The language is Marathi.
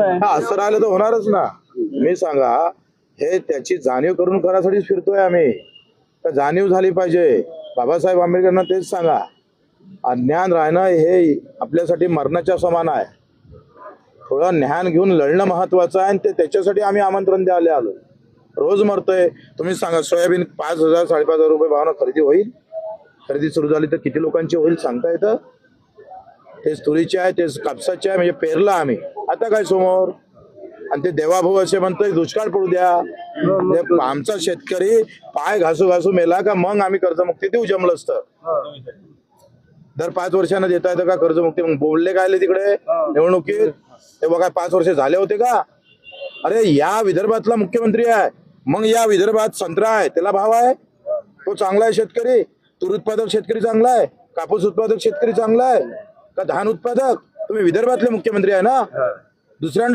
हा, असं राहिलं तर होणारच ना. मी सांगा हे त्याची जाणीव करून करासाठीच फिरतोय आम्ही. तर जाणीव झाली पाहिजे. बाबासाहेब आंबेडकरांना तेच सांगा. अज्ञान राहणं हे आपल्यासाठी मरणाच्या समान आहे. थोडं ज्ञान घेऊन लढणं महत्वाचं आहे आणि ते त्याच्यासाठी आम्ही आमंत्रण द्यायला आलो. रोज मरतोय. तुम्ही सांगा सोयाबीन पाच हजार साडेपाच हजार रुपये भावना खरेदी होईल? खरेदी सुरू झाली तर किती लोकांची होईल? सांगता येतं? तेच तुरीचे आहे तेच कापसाचे आहे. म्हणजे पेरला आम्ही. आता काय समोर? आणि ते देवाभाऊ असे म्हणतोय दुष्काळ पडू द्या. आमचा शेतकरी पाय घासू घासू मेला का मग आम्ही कर्जमुक्ती देऊ जमलं असतं दर पाच वर्षानं देता येतं का कर्जमुक्ती? मग बोलले काय तिकडे? निवडणुकीत? ते बघा पाच वर्ष झाले होते का? अरे या विदर्भातला मुख्यमंत्री आहे. मग या विदर्भात संत्रा आहे त्याला भाव आहे? तो चांगला आहे शेतकरी. तूर उत्पादक शेतकरी चांगला आहे. कापूस उत्पादक शेतकरी चांगला आहे. का धान उत्पादक? तुम्ही विदर्भातले मुख्यमंत्री आहे ना? दुसऱ्यांदा